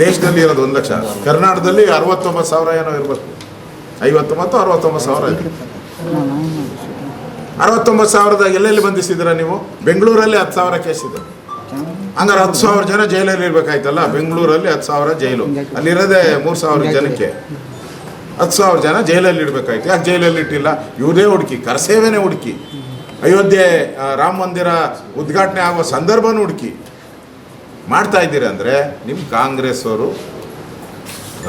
ದೇಶದಲ್ಲಿ ಇರೋದು ಒಂದು ಲಕ್ಷ. ಕರ್ನಾಟಕದಲ್ಲಿ ಅರವತ್ತೊಂಬತ್ತು ಸಾವಿರ ಏನೋ ಇರಬೇಕು ಐವತ್ತೊಂಬತ್ತು ಅರವತ್ತೊಂಬತ್ತು ಸಾವಿರ ಇದೆ. ಅರವತ್ತೊಂಬತ್ತು ಸಾವಿರದ ಎಲ್ಲೆಲ್ಲಿ ಬಂಧಿಸಿದ್ದೀರಾ ನೀವು? ಬೆಂಗಳೂರಲ್ಲಿ ಹತ್ತು ಸಾವಿರ ಕೇಸ್ ಇದೆ. ಹಂಗಾರೆ ಹತ್ತು ಸಾವಿರ ಜನ ಜೈಲಲ್ಲಿ ಇರಬೇಕಾಯ್ತಲ್ಲ? ಬೆಂಗಳೂರಲ್ಲಿ ಹತ್ತು ಸಾವಿರ ಜೈಲು. ಅಲ್ಲಿರೋದೇ ಮೂರು ಸಾವಿರ ಜನಕ್ಕೆ. ಹತ್ತು ಸಾವಿರ ಜನ ಜೈಲಲ್ಲಿ ಇಡಬೇಕಾಯ್ತು. ಯಾಕೆ ಜೈಲಲ್ಲಿ ಇಟ್ಟಿಲ್ಲ? ಇವರೇ ಹುಡುಕಿ, ಕರಸೇವೆನೇ ಹುಡುಕಿ. ಅಯೋಧ್ಯೆ ರಾಮ ಮಂದಿರ ಉದ್ಘಾಟನೆ ಆಗುವ ಸಂದರ್ಭನೂ ಹುಡುಕಿ. ಮಾಡ್ತಾ ಇದ್ದೀರಿ ಅಂದರೆ ನಿಮ್ಮ ಕಾಂಗ್ರೆಸ್ ಅವರು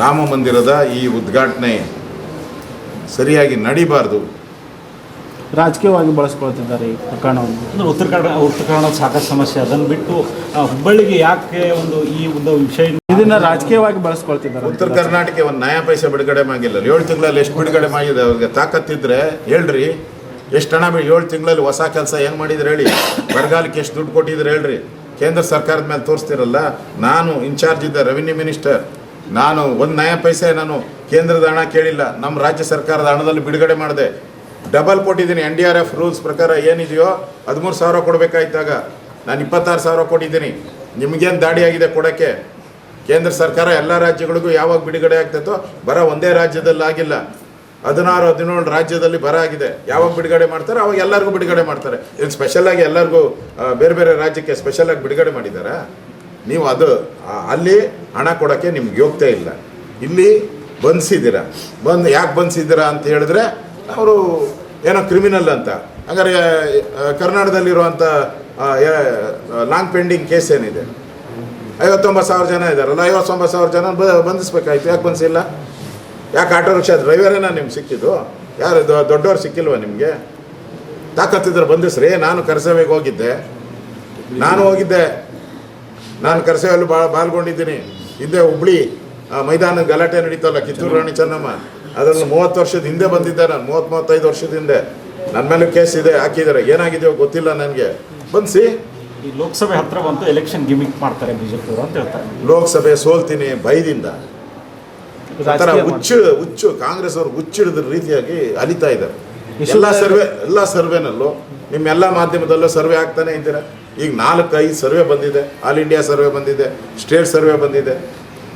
ರಾಮ ಮಂದಿರದ ಈ ಉದ್ಘಾಟನೆ ಸರಿಯಾಗಿ ನಡಿಬಾರ್ದು. ರಾಜಕೀಯವಾಗಿ ಬಳಸ್ಕೊಳ್ತಿದ್ದಾರೆ ಈ ಪ್ರಕರಣವನ್ನು. ಅಂದ್ರೆ ಉತ್ತರ ಕನ್ನಡ ಉತ್ತರ ಕನ್ನಡ ಸಾಕಷ್ಟು ಸಮಸ್ಯೆ ಅದನ್ನು ಬಿಟ್ಟು ಆ, ಹುಬ್ಬಳ್ಳಿಗೆ ಯಾಕೆ ಒಂದು ಈ ಒಂದು ವಿಷಯ ಇದನ್ನ ರಾಜಕೀಯವಾಗಿ ಬಳಸ್ಕೊಳ್ತಿದ್ದಾರೆ. ಉತ್ತರ ಕರ್ನಾಟಕ ಒಂದು ನ್ಯಾಯ ಪೈಸೆ ಬಿಡುಗಡೆ ಮಾಡಿಲ್ಲ ಏಳು ತಿಂಗಳಲ್ಲಿ ಎಷ್ಟು ಬಿಡುಗಡೆ ಮಾಡಿದೆ ಅವ್ರಿಗೆ ತಾಕತ್ತಿದ್ರೆ ಹೇಳ್ರಿ. ಎಷ್ಟು ಹಣ ಏಳು ತಿಂಗಳಲ್ಲಿ ಹೊಸ ಕೆಲಸ ಹೆಂಗೆ ಮಾಡಿದ್ರೆ ಹೇಳಿ. ಬರಗಾಲಕ್ಕೆ ಎಷ್ಟು ದುಡ್ಡು ಕೊಟ್ಟಿದ್ರೆ ಹೇಳ್ರಿ. ಕೇಂದ್ರ ಸರ್ಕಾರದ ಮೇಲೆ ತೋರಿಸ್ತಿರಲ್ಲ ನಾನು ಇನ್ಚಾರ್ಜ್ ಇದ್ದ ರೆವಿನ್ಯೂ ಮಿನಿಸ್ಟರ್. ನಾನು ಒಂದು ನಯಾ ಪೈಸೆ ನಾನು ಕೇಂದ್ರದ ಹಣ ಕೇಳಿಲ್ಲ. ನಮ್ಮ ರಾಜ್ಯ ಸರ್ಕಾರದ ಹಣದಲ್ಲಿ ಬಿಡುಗಡೆ ಮಾಡಿದೆ. ಡಬಲ್ ಕೊಟ್ಟಿದ್ದೀನಿ N D R F rules ಪ್ರಕಾರ ಏನಿದೆಯೋ ಹದಿಮೂರು ಸಾವಿರ ಕೊಡಬೇಕಾಯ್ತಾಗ. ನಾನು ಇಪ್ಪತ್ತಾರು ಸಾವಿರ ಕೊಟ್ಟಿದ್ದೀನಿ. ನಿಮಗೇನು ದಾಡಿ ಆಗಿದೆ ಕೊಡೋಕ್ಕೆ? ಕೇಂದ್ರ ಸರ್ಕಾರ ಎಲ್ಲ ರಾಜ್ಯಗಳಿಗೂ ಯಾವಾಗ ಬಿಡುಗಡೆ ಆಗ್ತೈತೋ ಬರ ಒಂದೇ ರಾಜ್ಯದಲ್ಲಿ ಆಗಿಲ್ಲ. ಹದಿನಾರು, ಹದಿನೇಳು ರಾಜ್ಯದಲ್ಲಿ ಬರ ಆಗಿದೆ. ಯಾವಾಗ ಬಿಡುಗಡೆ ಮಾಡ್ತಾರೆ? ಅವಾಗ ಎಲ್ಲರಿಗೂ ಬಿಡುಗಡೆ ಮಾಡ್ತಾರೆ. ಇದು ಸ್ಪೆಷಲ್ ಆಗಿ ಎಲ್ಲರಿಗೂ ಬೇರೆ ಬೇರೆ ರಾಜ್ಯಕ್ಕೆ ಸ್ಪೆಷಲ್ ಆಗಿ ಬಿಡುಗಡೆ ಮಾಡಿದ್ದಾರೆ ನೀವು ಅದು ಅಲ್ಲಿ ಹಣ ಕೊಡೋಕ್ಕೆ ನಿಮ್ಗೆ ಯೋಗ್ಯತೆ ಇಲ್ಲ. ಇಲ್ಲಿ ಬಂದಿಸಿದ್ದೀರಾ? ಬಂದು ಯಾಕೆ ಬಂಧಿಸಿದ್ದೀರಾ ಅಂತ ಹೇಳಿದ್ರೆ ಅವರು ಏನೋ ಕ್ರಿಮಿನಲ್ ಅಂತ. ಹಾಗಾದ್ರೆ ಕರ್ನಾಟಕದಲ್ಲಿರುವಂಥ ಲಾಂಗ್ ಪೆಂಡಿಂಗ್ ಕೇಸ್ ಏನಿದೆ. ಐವತ್ತೊಂಬತ್ತು ಸಾವಿರ ಜನ ಇದ್ದಾರಲ್ಲ ಐವತ್ತೊಂಬತ್ತು ಸಾವಿರ ಜನ ಬ ಬಂಧಿಸ್ಬೇಕಾಯ್ತು. ಯಾಕೆ ಬಂಧಿಸಿಲ್ಲ ಯಾಕೆ ಆಟೋ ರಿಕ್ಷಾ ಡ್ರೈವರೇನ ನಿಮ್ಗೆ ಸಿಕ್ಕಿದ್ದು? ಯಾರು ದೊಡ್ಡವ್ರು ಸಿಕ್ಕಿಲ್ವಾ ನಿಮಗೆ? ತಾಕತ್ತಿದ್ರೆ ಬಂಧಿಸ್ರಿ ನಾನು ಕರ್ಸೇವೆಗೆ ಹೋಗಿದ್ದೆ. ನಾನು ಹೋಗಿದ್ದೆ. ನಾನು ಕರ್ಸೇವಲ್ಲಿ ಬಾ ಪಾಲ್ಗೊಂಡಿದ್ದೀನಿ. ಹಿಂದೆ ಹುಬ್ಳಿ ಆ, ಮೈದಾನ ಗಲಾಟೆ ನಡೀತಲ್ಲ ಕಿತ್ತೂರು ರಾಣಿ ಚೆನ್ನಮ್ಮ. ಅದರಲ್ಲಿ ಮೂವತ್ತು ವರ್ಷದ ಹಿಂದೆ ಬಂದಿದ್ದೆ ನಾನು ಮೂವತ್ತು ಮೂವತ್ತೈದು ವರ್ಷದ ಹಿಂದೆ. ನನ್ನ ಮೇಲೆ ಕೇಸ್ ಇದೆ ಹಾಕಿದ್ದಾರೆ. ಏನಾಗಿದೆಯೋ ಗೊತ್ತಿಲ್ಲ ನನಗೆ. ಬನ್ಸಿ ಈ ಲೋಕಸಭೆ ಹತ್ರ ಬಂತು ಎಲೆಕ್ಷನ್ ಗಿಮಿಕ್ ಮಾಡ್ತಾರೆ ಬಿಜೆಪಿ ಅವರು ಅಂತ ಹೇಳ್ತಾರೆ. ಲೋಕಸಭೆ ಸೋಲ್ತೀನಿ ಭಯದಿಂದ. ಒಂಥರ. ಹುಚ್ಚು ಹುಚ್ಚು ಕಾಂಗ್ರೆಸ್ ಅವರು ಹುಚ್ಚಿಡಿದ ರೀತಿಯಾಗಿ ಅಲಿತಾ ಇದ್ದಾರೆ. ಎಲ್ಲ ಸರ್ವೆ ಎಲ್ಲ ಸರ್ವೆನಲ್ಲೂ ನಿಮ್ಮೆಲ್ಲ ಮಾಧ್ಯಮದಲ್ಲೂ ಸರ್ವೆ ಆಗ್ತಾನೆ ಇದ್ದೀರಾ ಈಗ ನಾಲ್ಕು ಐದು ಸರ್ವೆ ಬಂದಿದೆ. ಆಲ್ ಇಂಡಿಯಾ ಸರ್ವೆ ಬಂದಿದೆ. ಸ್ಟೇಟ್ ಸರ್ವೆ ಬಂದಿದೆ.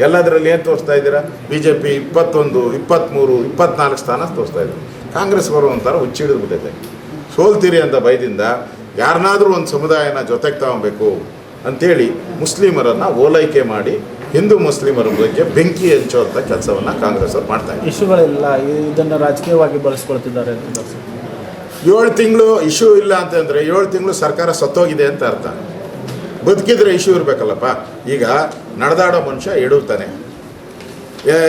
ಎಲ್ಲದರಲ್ಲಿ ಏನು ತೋರಿಸ್ತಾ ಇದ್ದೀರಾ? ಬಿ ಜೆ ಪಿ ಇಪ್ಪತ್ತೊಂದು ಇಪ್ಪತ್ತ್ಮೂರು ಇಪ್ಪತ್ನಾಲ್ಕು ಸ್ಥಾನ ತೋರಿಸ್ತಾ ಇದ್ದಾರೆ. ಕಾಂಗ್ರೆಸ್ ಬರೋ ಒಂಥರ ಹುಚ್ಚಿಡಿದು ಬಿಟ್ಟಿದೆ ಸೋಲ್ತೀರಿ ಅಂತ ಭಯದಿಂದ ಯಾರನ್ನಾದರೂ ಒಂದು ಸಮುದಾಯನ ಜೊತೆಗೆ ತಗೊಬೇಕು ಅಂಥೇಳಿ ಮುಸ್ಲಿಮರನ್ನು ಓಲೈಕೆ ಮಾಡಿ ಹಿಂದೂ ಮುಸ್ಲಿಮರ ಬಗ್ಗೆ ಬೆಂಕಿ ಹಂಚುವಂಥ ಕೆಲಸವನ್ನು ಕಾಂಗ್ರೆಸ್ ಅವರು ಮಾಡ್ತಾ ಇದ್ದಾರೆ. ಇಶ್ಯೂಗಳಿಲ್ಲ ಇದನ್ನು ರಾಜಕೀಯವಾಗಿ ಬಳಸ್ಕೊಳ್ತಿದ್ದಾರೆ ಅಂತ. ಏಳು ತಿಂಗಳು ಇಶ್ಯೂ ಇಲ್ಲ ಅಂತಂದರೆ ಏಳು ತಿಂಗಳು ಸರ್ಕಾರ ಸತ್ತೋಗಿದೆ ಅಂತ ಅರ್ಥ. ಬದುಕಿದ್ರೆ ಇಶ್ಯೂ ಇರಬೇಕಲ್ಲಪ್ಪ. ಈಗ ನಡೆದಾಡೋ ಮನುಷ್ಯ ಇಡುತ್ತಾನೆ.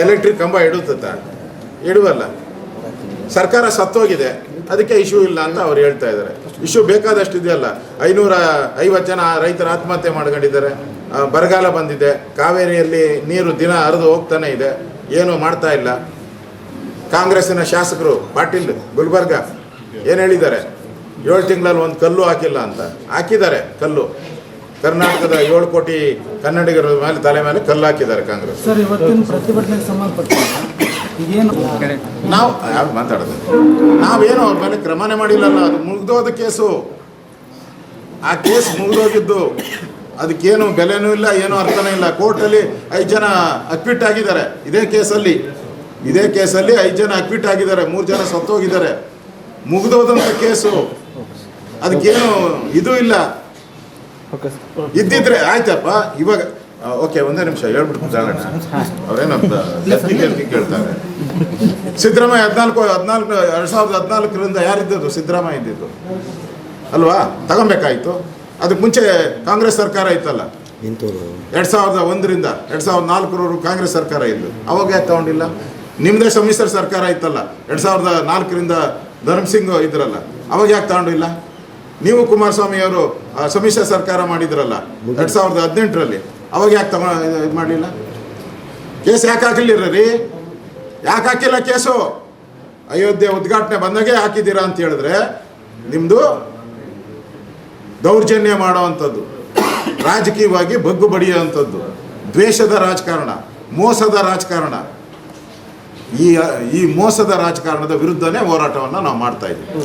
ಎಲೆಕ್ಟ್ರಿಕ್ ಕಂಬ ಇಡುತ್ತ ಇಡುವಲ್ಲ. ಸರ್ಕಾರ ಸತ್ತೋಗಿದೆ. ಅದಕ್ಕೆ ಇಶ್ಯೂ ಇಲ್ಲ ಅಂತ ಅವ್ರು ಹೇಳ್ತಾ ಇದ್ದಾರೆ. ಇಶ್ಯೂ ಬೇಕಾದಷ್ಟು ಇದೆಯಲ್ಲ. ಐನೂರ ಐವತ್ತು ಜನ ರೈತರು ಆತ್ಮಹತ್ಯೆ ಮಾಡ್ಕೊಂಡಿದ್ದಾರೆ. ಬರಗಾಲ ಬಂದಿದೆ. ಕಾವೇರಿಯಲ್ಲಿ ನೀರು ದಿನ ಹರಿದು ಹೋಗ್ತಾನೆ ಇದೆ. ಏನೂ ಮಾಡ್ತಾ ಇಲ್ಲ. ಕಾಂಗ್ರೆಸ್ಸಿನ ಶಾಸಕರು, ಪಾಟೀಲ್ ಗುಲ್ಬರ್ಗ ಏನು ಹೇಳಿದ್ದಾರೆ? ಏಳು ತಿಂಗಳಲ್ಲಿ ಒಂದು ಕಲ್ಲು ಹಾಕಿಲ್ಲ ಅಂತ. ಹಾಕಿದ್ದಾರೆ ಕಲ್ಲು. ಕರ್ನಾಟಕದ ಏಳು ಕೋಟಿ ಕನ್ನಡಿಗರ ಮೇಲೆ ತಲೆ ಮೇಲೆ ಕಲ್ಲಾಕಿದ್ದಾರೆ ಕಾಂಗ್ರೆಸ್. ಸರ್ ಇವತ್ತಿನ ಪ್ರತಿಭಟನೆಗೆ ಸಂಬಂಧಪಟ್ಟ ನಾವು ಯಾರು ಮಾತಾಡೋದು? ನಾವೇನು ಅವ್ರ ಮೇಲೆ ಕ್ರಮನೇ ಮಾಡಿಲ್ಲಲ್ಲ ಅದು ಮುಗ್ದೋದ ಕೇಸು. ಆ ಕೇಸ್ ಮುಗಿದೋಗಿದ್ದು ಅದಕ್ಕೇನು ಬೆಲೆನೂ ಇಲ್ಲ ಏನೂ ಅರ್ಥನೂ ಇಲ್ಲ. ಕೋರ್ಟಲ್ಲಿ ಐದು ಜನ ಅಕ್ವಿಟ್ ಆಗಿದ್ದಾರೆ. ಇದೇ ಕೇಸಲ್ಲಿ. ಇದೇ ಕೇಸಲ್ಲಿ ಐದು ಜನ ಅಕ್ವಿಟ್ ಆಗಿದ್ದಾರೆ. ಮೂರು ಜನ ಸತ್ತೋಗಿದ್ದಾರೆ. ಮುಗಿದೋದಂಥ ಕೇಸು. ಅದಕ್ಕೇನು ಇದು ಇಲ್ಲ. ಇದ್ದಿದ್ರೆ ಆಯ್ತಪ್ಪ ಇವಾಗ ಓಕೆ ಒಂದೇ ನಿಮಿಷ ಹೇಳ್ಬಿಟ್ಟು ಜಾಗಣ ಅವ್ರೇನಂತ ಕೇಳ್ತಾರೆ. ಸಿದ್ದರಾಮಯ್ಯ ಹದಿನಾಲ್ಕು ಹದಿನಾಲ್ಕು ಎರಡು ಸಾವಿರದ ಹದಿನಾಲ್ಕರಿಂದ ಯಾರಿದ್ದದ್ದು ಸಿದ್ದರಾಮಯ್ಯ ಇದ್ದಿದ್ದು. ಅಲ್ವಾ? ತಗೊಬೇಕಾಯ್ತು ಅದಕ್ಕೆ ಮುಂಚೆ ಕಾಂಗ್ರೆಸ್ ಸರ್ಕಾರ ಇತ್ತಲ್ಲ? ಎರಡು ಸಾವಿರದ ಒಂದರಿಂದ ಎರಡು ಸಾವಿರದ ನಾಲ್ಕರವರೆಗೂ ಕಾಂಗ್ರೆಸ್ ಸರ್ಕಾರ ಇದ್ದು. ಅವಾಗ ಯಾಕೆ ತಗೊಂಡಿಲ್ಲ? ನಿಮ್ಮದೇ ಸಮ್ಮಿಶ್ರ ಸರ್ಕಾರ ಇತ್ತಲ್ಲ? ಎರಡು ಸಾವಿರದ ನಾಲ್ಕರಿಂದ ಧರ್ಮಸಿಂಗ್ ಇದ್ರಲ್ಲ. ಅವಾಗ ಯಾಕೆ ತಗೊಂಡಿಲ್ಲ? ನೀವು ಕುಮಾರಸ್ವಾಮಿ ಅವರು ಆ, ಸಮ್ಮಿಶ್ರ ಸರ್ಕಾರ ಮಾಡಿದ್ರಲ್ಲ ಎರಡ್ ಸಾವಿರದ ಹದಿನೆಂಟರಲ್ಲಿ. ಅವಾಗ ಯಾಕೆ ತಗೊ ಇದು ಮಾಡಲಿಲ್ಲ? ಕೇಸ್ ಯಾಕೆ ಹಾಕಲಿಲ್ಲ ರೀ? ಯಾಕೆ ಹಾಕಿಲ್ಲ ಕೇಸು? ಅಯೋಧ್ಯೆ ಉದ್ಘಾಟನೆ ಬಂದಾಗೆ ಹಾಕಿದ್ದೀರಾ ಅಂತ ಹೇಳಿದ್ರೆ ನಿಮ್ಮದು ದೌರ್ಜನ್ಯ ಮಾಡೋವಂಥದ್ದು ರಾಜಕೀಯವಾಗಿ ಬಗ್ಗು ಬಡಿಯುವಂಥದ್ದು ದ್ವೇಷದ ರಾಜಕಾರಣ ಮೋಸದ ರಾಜಕಾರಣ. ಈ ಈ ಮೋಸದ ರಾಜಕಾರಣದ ವಿರುದ್ಧನೇ ಹೋರಾಟವನ್ನು ನಾವು ಮಾಡ್ತಾ ಇದ್ದೀವಿ.